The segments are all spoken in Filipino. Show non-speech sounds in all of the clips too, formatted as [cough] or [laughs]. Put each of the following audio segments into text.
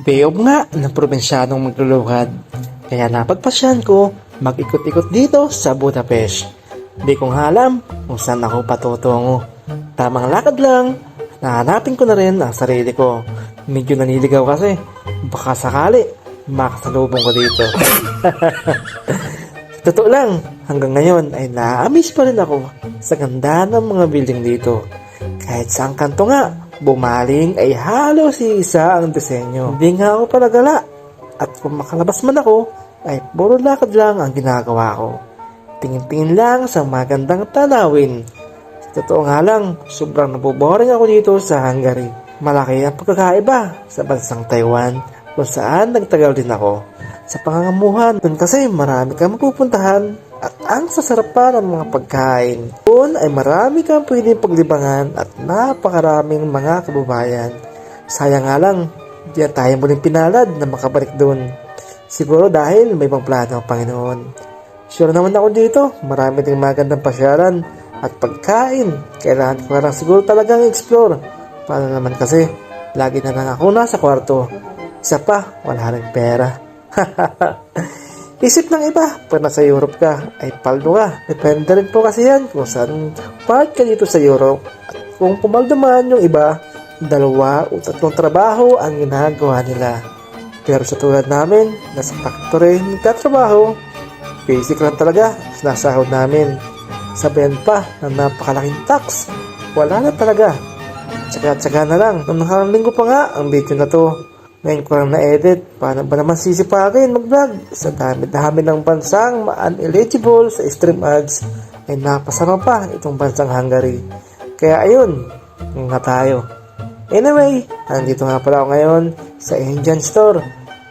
Beob nga ng probinsyanong maglulukad. Kaya napagpasyan ko mag-ikot-ikot dito sa Budapest. Di ko nga alam kung saan ako patutungo. Tamang lakad lang, nahanapin ko na rin ang sarili ko. Medyo naniligaw kasi. Baka sakali, makasalubong ko dito. [laughs] Totoo lang, hanggang ngayon ay na-amaze pa rin ako sa ganda ng mga building dito. Kahit sa kanto nga, bumaling ay halos isa ang disenyo. Hindi nga ako palagala. At kung makalabas man ako, ay puro lakad lang ang ginagawa ko. Tingin-tingin lang sa magandang tanawin. Sa totoo nga lang, sobrang naboboring ako dito sa Hungary. Malaki ang pagkakaiba sa bansang Taiwan kung saan nagtagal din ako. Sa pangangamuhan, dun kasi marami kang mapupuntahan at ang sasarap pa ng mga pagkain. Doon ay marami kang pwedeng paglibangan at napakaraming mga kababayan. Sayang nga lang, di tayo muling pinalad na makabalik doon. Siguro dahil may ibang plano ang Panginoon. Sure naman ako dito, marami ding magandang pasyalan at pagkain. Kailangan ko na lang siguro talagang explore. Paano naman kasi, lagi na lang ako nasa kwarto. Isa pa, wala rin pera. [laughs] Isip ng iba, pag nasa Europe ka, ay paldo ka. Depende rin po kasi yan kung saan part ka dito sa Europe. At kung pumaldo man yung iba, dalawa o tatlong trabaho ang ginagawa nila. Pero sa tulad namin, nasa factory, nagtatrabaho, basic lang talaga, sinasahod namin. Sabihan pa na napakalaking tax, wala na talaga. Tsaka-tsaka na lang, nung nakarang linggo pa nga ang video na to. Ngayon ko lang na-edit, paano ba naman sisipagin mag-vlog? Sa dami-dami ng bansang ma-ineligible sa stream ads, ay napasama pa itong bansang Hungary. Kaya ayun, nga tayo. Anyway, nandito nga pala ako ngayon sa Indian Store.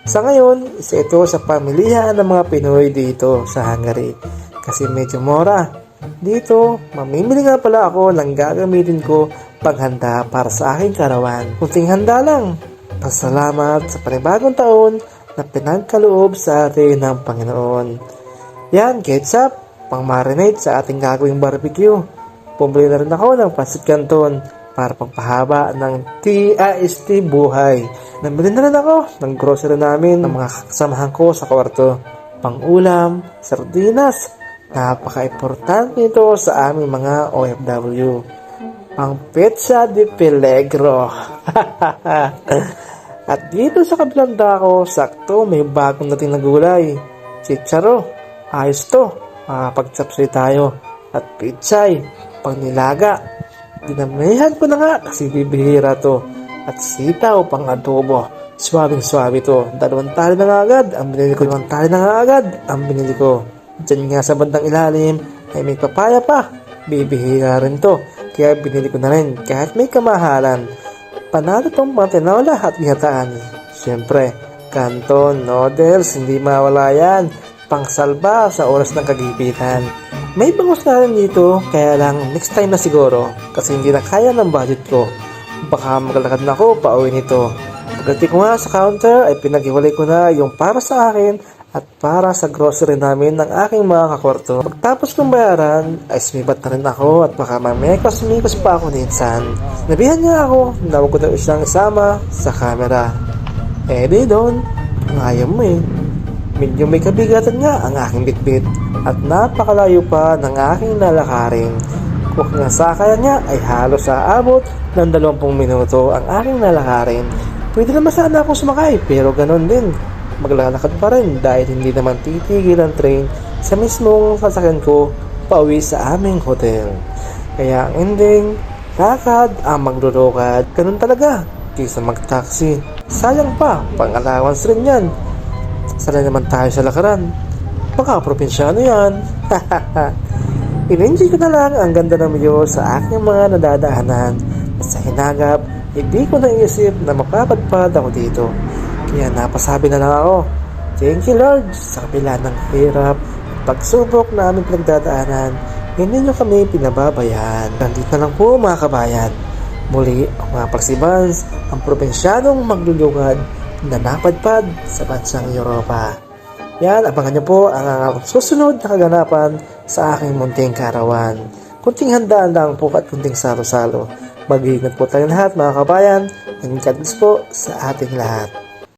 Sa ngayon, isa ito sa pamilihan ng mga Pinoy dito sa Hungary. Kasi medyo mura. Dito, mamimili nga pala ako ng gagamitin ko paghanda para sa aking karawan. Kunting handa lang. Pasalamat sa panibagong taon na pinagkaloob sa atin ng Panginoon. Yan, ketchup, pang marinate sa ating gagawing barbecue. Pumili na rin ako ng pasit canton para pagpahaba ng TIST buhay. Nabili na rin ako ng grocery namin ng mga kasamahan ko sa kwarto. Pang-ulam, sardinas, napaka-importante ito sa aming mga OFW. Pang pizza di Peligro. [laughs] At dito sa kabilang dako, sakto may bagong dating na gulay. Chicharo, ayos to. Makapagtsapsay tayo. At pichay, pang nilaga. Dinamihan ko na nga kasi bibihira to. At sitaw pang adobo. Swabing swabe to. Dalawang tali na agad. Ang binili ko dalawang tali na agad. Ang binili ko. Diyan nga sa bandang ilalim ay may papaya pa. Bibihira rin to. Kaya binili ko na rin kahit may kamahalan. Panalo tong matinola at gihataan. Siyempre, kanton, noodles, hindi mawala yan. Pangsalba sa oras ng kagipitan. May bangus na rin dito, kaya lang next time na siguro. Kasi hindi na kaya ng budget ko. Baka maglakad na ako pa uwi nito. Pagdating ko nga sa counter ay pinaghiwalay ko na yung para sa akin at para sa grocery namin ng aking mga kakwarto. Pagtapos kong bayaran, ay sumibat na rin ako at baka mamekos-mikos pa ako minsan. Nabihan niya ako na huwag ko daw siyang isama sa camera. Eh di doon, ayaw mo eh. Medyo may kabigatan nga ang aking bitbit at napakalayo pa ng aking lalakarin. Kung nga sakayan niya ay halos sa abot ng 20 minuto ang aking lalakarin. Pwede naman sana ako sumakay pero ganon din maglalakad pa rin dahil hindi naman titigil ang train sa mismong sasakyan ko pauwi sa aming hotel. Kaya ang ending, lakad ang maglulukad. Ganun talaga, kaysa mag-taxi. Sayang pa, pang-allowance rin yan. Sasala naman tayo sa lakaran. Baka probinsyano yan. [laughs] In-enjoy ko na lang ang ganda ng view sa aking mga nadadaanan. Sa hinagap, hindi ko naisip na mapapadpad ako dito. Kaya napasabi na lang ako, Thank you Lord sa kabila ng hirap, pagsubok na aming pinagdadaanan, hindi nyo kami pinababayaan. Nandito na lang po mga kabayan. Muli ang mga parsibans, ang probinsyanong maglulugad na napadpad sa bansang Europa. Yan, abangan nyo po ang susunod na kaganapan sa aking munting karawan. Kunting handaan lang po at kunting salo-salo. Mag-iingat po tayo lahat mga kabayan and God po sa ating lahat.